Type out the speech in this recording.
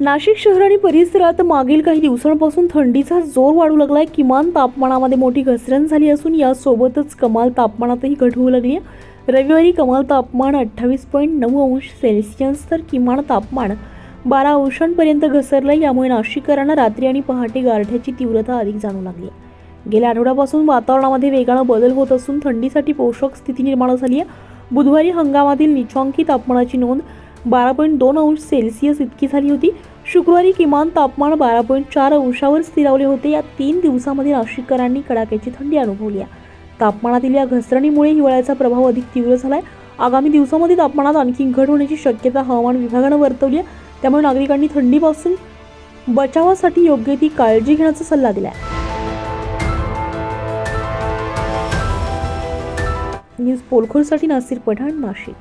नाशिक शहर आणि परिसरात मागील काही दिवसांपासून थंडीचा जोर वाढू लागलाय. किमान तापमानामध्ये मोठी घसरण झाली असून यासोबतच कमाल तापमानातही घट होऊ लागली आहे. रविवारी कमाल तापमान अठ्ठावीस पॉईंट नऊ अंश सेल्सिअस तर किमान तापमान बारा अंशांपर्यंत घसरलं यामुळे नाशिककरांना रात्री आणि पहाटे गारठ्याची तीव्रता अधिक जाणू लागली आहे. गेल्या आठवड्यापासून वातावरणामध्ये वेगानं बदल होत असून थंडीसाठी पोषक स्थिती निर्माण झाली आहे. बुधवारी हंगामातील निचांकी तापमानाची नोंद बारा पॉईंट दोन अंश सेल्सिअस इतकी झाली होती. शुक्रवारी किमान तापमान बारा पॉईंट चार अंशावर स्थिरावले होते. या तीन दिवसामध्ये नाशिककरांनी कडाक्याची थंडी अनुभवली आहे. तापमानातील या घसरणीमुळे हिवाळ्याचा प्रभाव अधिक तीव्र झालाय. आगामी दिवसामध्ये तापमानात आणखी घट होण्याची शक्यता हवामान विभागानं वर्तवली आहे. त्यामुळे नागरिकांनी थंडीपासून बचावासाठी योग्य ती काळजी घेण्याचा सल्ला दिला आहे न्यूज पोलखोलसाठी नासिर पठाण नाशिक.